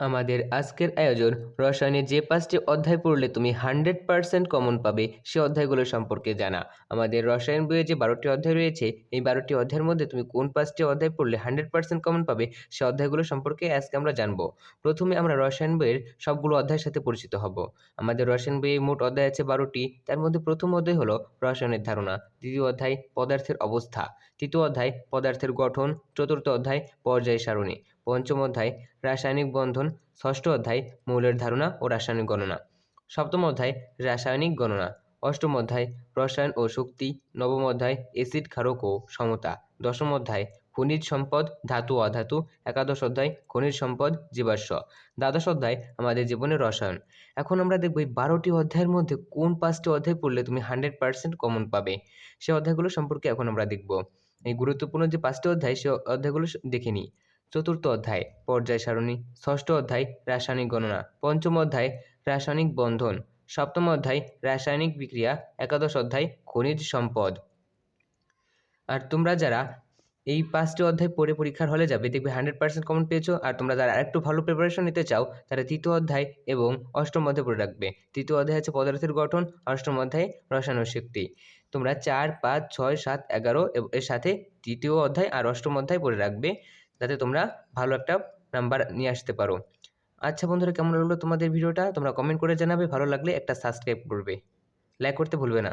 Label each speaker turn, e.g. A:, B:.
A: আমাদের আজকের আয়োজন রসায়নের যে পাঁচটি অধ্যায় পড়লে তুমি হান্ড্রেড পার্সেন্ট কমন পাবে, সে অধ্যায়গুলো সম্পর্কে জানা। আমাদের রসায়ন বইয়ে যে বারোটি অধ্যায় রয়েছে, এই বারোটি অধ্যায়ের মধ্যে তুমি কোন পাঁচটি অধ্যায় পড়লে হান্ড্রেড পার্সেন্ট কমন পাবে, সে অধ্যায়গুলো সম্পর্কে আজকে আমরা জানব। প্রথমে আমরা রসায়ন বইয়ের সবগুলো অধ্যায়ের সাথে পরিচিত হব। আমাদের রসায়ন বইয়ে মোট অধ্যায় আছে বারোটি, তার মধ্যে প্রথম অধ্যায় হলো রসায়নের ধারণা, দ্বিতীয় অধ্যায় পদার্থের অবস্থা, তৃতীয় অধ্যায় পদার্থের গঠন, চতুর্থ অধ্যায় পর্যায় সারণী। পঞ্চম অধ্যায়, রাসায়নিক বন্ধন, ষষ্ঠ অধ্যায়, মৌলের ধারণা ও রাসায়নিক গণনা। সপ্তম অধ্যায়, রাসায়নিক গণনা। অষ্টম অধ্যায়, রসায়ন ও শক্তি। নবম অধ্যায় এসিড ক্ষারক ও সমতা। দশম অধ্যায়, খনিজ সম্পদ, ধাতু অধাতু। একাদশ অধ্যায়, খনিজ সম্পদ, জীবাশ্ম। দ্বাদশ অধ্যায়, আমাদের জীবনের রসায়ন। এখন আমরা দেখব এই বারোটি অধ্যায়ের মধ্যে কোন পাঁচটি অধ্যায় পড়লে তুমি হান্ড্রেড পার্সেন্ট কমন পাবে। সে অধ্যায়গুলো সম্পর্কে এখন আমরা দেখব। এই গুরুত্বপূর্ণ যে পাঁচটি অধ্যায়, সে অধ্যায়গুলো দেখে নিই। চতুর্থ অধ্যায়, পর্যায় সারণী, ষষ্ঠ অধ্যায়, রাসায়নিক গণনা, পঞ্চম অধ্যায়, রাসায়নিক বন্ধন, সপ্তম অধ্যায়, রাসায়নিক বিক্রিয়া, একাদশ অধ্যায়, খনিজ সম্পদ। আর তোমরা যারা এই পাঁচটি অধ্যায় পড়ে পরীক্ষার হলে যাবে, দেখবে হান্ড্রেড পার্সেন্ট কমন পেয়েছ। আর তোমরা যারা আরেকটু ভালো প্রিপারেশন নিতে চাও, তারা তৃতীয় অধ্যায় এবং অষ্টম অধ্যায় পড়ে রাখবে। তৃতীয় অধ্যায় আছে পদার্থের গঠন, অষ্টম অধ্যায় রসায়ন শক্তি। তোমরা চার, পাঁচ, ছয়, সাত, এগারো এর সাথে তৃতীয় অধ্যায় আর অষ্টম অধ্যায় পড়ে রাখবে। যাতে তোমরা ভালো একটা নাম্বার নিয়ে আসতে পারো। আচ্ছা বন্ধুরা, কেমন লাগল তোমাদের ভিডিওটা? তোমরা কমেন্ট করে জানাবে, ভালো লাগলে একটা সাবস্ক্রাইব করবে। লাইক করতে ভুলবে না।